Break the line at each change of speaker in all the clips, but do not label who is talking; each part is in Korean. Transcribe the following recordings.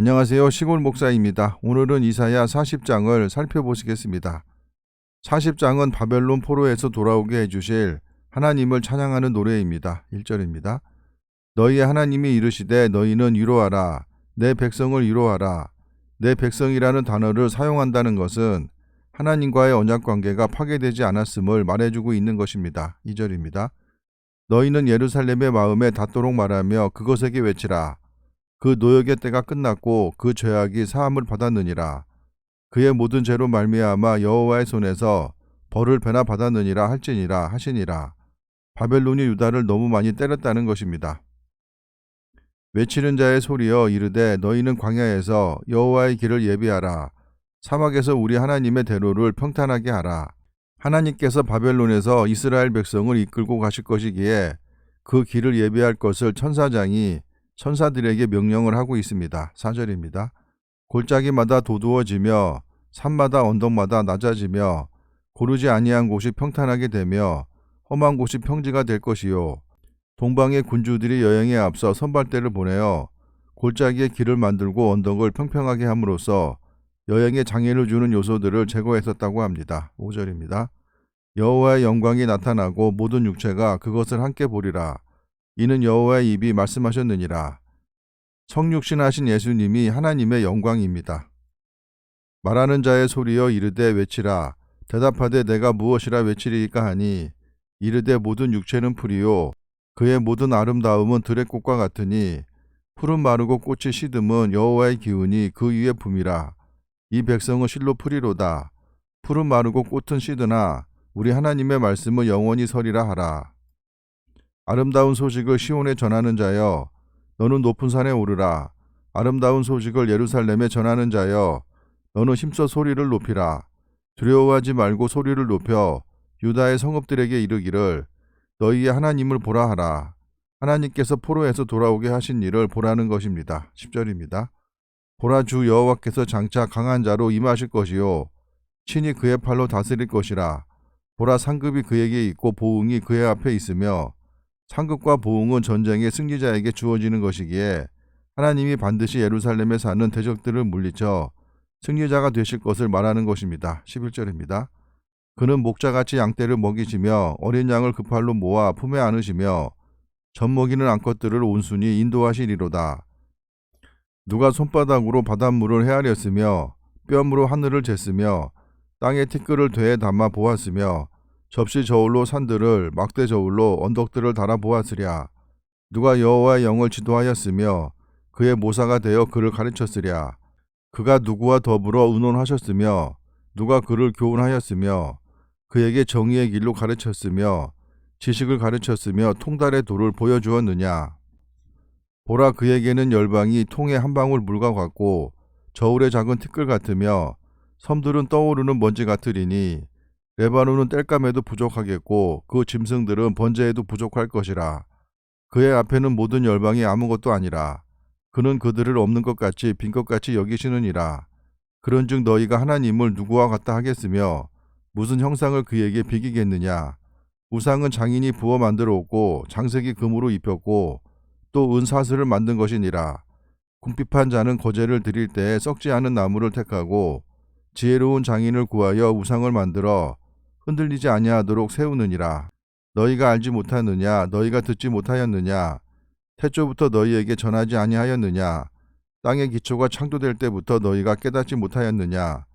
안녕하세요. 시골 목사입니다. 오늘은 이사야 40장을 살펴보시겠습니다. 40장은 바벨론 포로에서 돌아오게 해주실 하나님을 찬양하는 노래입니다. 1절입니다. 너희의 하나님이 이르시되 너희는 위로하라. 내 백성을 위로하라. 내 백성이라는 단어를 사용한다는 것은 하나님과의 언약 관계가 파괴되지 않았음을 말해주고 있는 것입니다. 2절입니다. 너희는 예루살렘의 마음에 닿도록 말하며 그것에게 외치라. 그 노역의 때가 끝났고 그 죄악이 사함을 받았느니라. 그의 모든 죄로 말미암아 여호와의 손에서 벌을 배나 받았느니라 할지니라 하시니라. 바벨론이 유다를 너무 많이 때렸다는 것입니다. 외치는 자의 소리여 이르되 너희는 광야에서 여호와의 길을 예비하라. 사막에서 우리 하나님의 대로를 평탄하게 하라. 하나님께서 바벨론에서 이스라엘 백성을 이끌고 가실 것이기에 그 길을 예비할 것을 천사장이 천사들에게 명령을 하고 있습니다. 4절입니다. 골짜기마다 도두어지며 산마다 언덕마다 낮아지며 고르지 아니한 곳이 평탄하게 되며 험한 곳이 평지가 될 것이요 동방의 군주들이 여행에 앞서 선발대를 보내어 골짜기에 길을 만들고 언덕을 평평하게 함으로써 여행에 장애를 주는 요소들을 제거했었다고 합니다. 5절입니다. 여호와의 영광이 나타나고 모든 육체가 그것을 함께 보리라. 이는 여호와의 입이 말씀하셨느니라. 성육신 하신 예수님이 하나님의 영광입니다. 말하는 자의 소리여 이르되 외치라. 대답하되 내가 무엇이라 외치리까 하니 이르되 모든 육체는 풀이요 그의 모든 아름다움은 들의 꽃과 같으니 푸른 마르고 꽃이 시듬은 여호와의 기운이 그 위에 품이라. 이 백성은 실로 풀이로다. 푸른 마르고 꽃은 시드나 우리 하나님의 말씀은 영원히 서리라 하라. 아름다운 소식을 시온에 전하는 자여 너는 높은 산에 오르라 아름다운 소식을 예루살렘에 전하는 자여 너는 힘써 소리를 높이라 두려워하지 말고 소리를 높여 유다의 성읍들에게 이르기를 너희의 하나님을 보라 하라 하나님께서 포로에서 돌아오게 하신 일을 보라는 것입니다. 10절입니다. 보라 주 여호와께서 장차 강한 자로 임하실 것이요 친히 그의 팔로 다스릴 것이라 보라 상급이 그에게 있고 보응이 그의 앞에 있으며 상급과 보응은 전쟁의 승리자에게 주어지는 것이기에 하나님이 반드시 예루살렘에 사는 대적들을 물리쳐 승리자가 되실 것을 말하는 것입니다. 11절입니다. 그는 목자같이 양떼를 먹이시며 어린 양을 그 팔로 모아 품에 안으시며 젖먹이는 암컷들을 온순히 인도하시리로다. 누가 손바닥으로 바닷물을 헤아렸으며 뼘으로 하늘을 쟀으며 땅에 티끌을 되에 담아 보았으며 접시 저울로 산들을 막대 저울로 언덕들을 달아 보았으랴. 누가 여호와의 영을 지도하였으며 그의 모사가 되어 그를 가르쳤으랴. 그가 누구와 더불어 의논하셨으며 누가 그를 교훈하였으며 그에게 정의의 길로 가르쳤으며 지식을 가르쳤으며 통달의 도를 보여주었느냐. 보라 그에게는 열방이 통의 한 방울 물과 같고 저울의 작은 티끌 같으며 섬들은 떠오르는 먼지 같으리니 레바논은 땔감에도 부족하겠고 그 짐승들은 번제에도 부족할 것이라. 그의 앞에는 모든 열방이 아무것도 아니라. 그는 그들을 없는 것 같이 빈 것 같이 여기시느니라. 그런즉 너희가 하나님을 누구와 같다 하겠으며 무슨 형상을 그에게 비기겠느냐. 우상은 장인이 부어 만들었고 장색이 금으로 입혔고 또 은사슬을 만든 것이니라. 궁핍한 자는 거제를 드릴 때 썩지 않은 나무를 택하고 지혜로운 장인을 구하여 우상을 만들어 흔들리지 아니하도록 세우느니라. 너희가 알지 못하느냐? 너희가 듣지 못하였느냐? 태초부터 너희에게 전하지 아니하였느냐? 땅의 기초가 창조될 때부터 너희가 깨닫지 못하였느냐?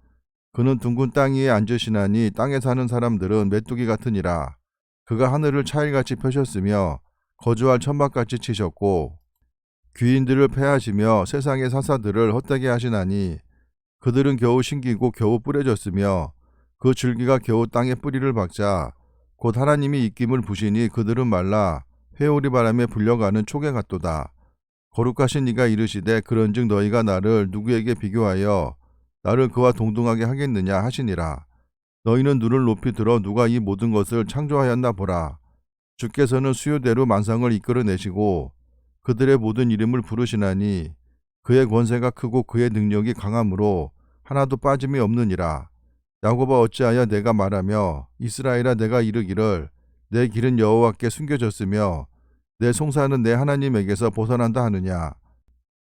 그는 둥근 땅 위에 앉으시나니 땅에 사는 사람들은 메뚜기 같으니라. 그가 하늘을 차일같이 펴셨으며 거주할 천막같이 치셨고 귀인들을 패하시며 세상의 사사들을 헛되게 하시나니 그들은 겨우 신기고 겨우 뿌려졌으며 그 줄기가 겨우 땅에 뿌리를 박자 곧 하나님이 입김을 부시니 그들은 말라 회오리 바람에 불려가는 초계 같도다. 거룩하신 이가 이르시되 그런즉 너희가 나를 누구에게 비교하여 나를 그와 동등하게 하겠느냐 하시니라. 너희는 눈을 높이 들어 누가 이 모든 것을 창조하였나 보라. 주께서는 수요대로 만상을 이끌어내시고 그들의 모든 이름을 부르시나니 그의 권세가 크고 그의 능력이 강함으로 하나도 빠짐이 없느니라. 야곱아 어찌하여 내가 말하며 이스라엘아 내가 이르기를 내 길은 여호와께 숨겨졌으며 내 송사는 내 하나님에게서 벗어난다 하느냐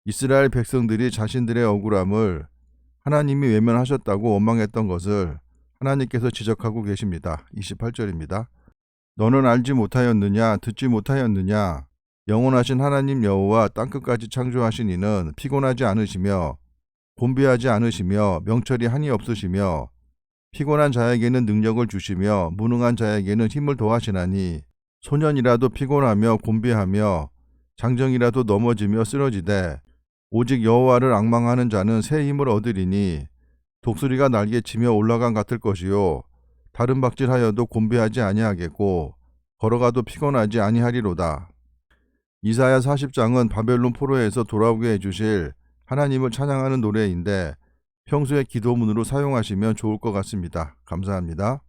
이스라엘 백성들이 자신들의 억울함을 하나님이 외면하셨다고 원망했던 것을 하나님께서 지적하고 계십니다. 28절입니다. 너는 알지 못하였느냐 듣지 못하였느냐 영원하신 하나님 여호와 땅끝까지 창조하신 이는 피곤하지 않으시며 곤비하지 않으시며 명철이 한이 없으시며 피곤한 자에게는 능력을 주시며 무능한 자에게는 힘을 더하시나니 소년이라도 피곤하며 곤비하며 장정이라도 넘어지며 쓰러지되 오직 여호와를 앙망하는 자는 새 힘을 얻으리니 독수리가 날개 치며 올라간 같을 것이요 다른 박질하여도 곤비하지 아니하겠고 걸어가도 피곤하지 아니하리로다. 이사야 40장은 바벨론 포로에서 돌아오게 해주실 하나님을 찬양하는 노래인데 평소에 기도문으로 사용하시면 좋을 것 같습니다. 감사합니다.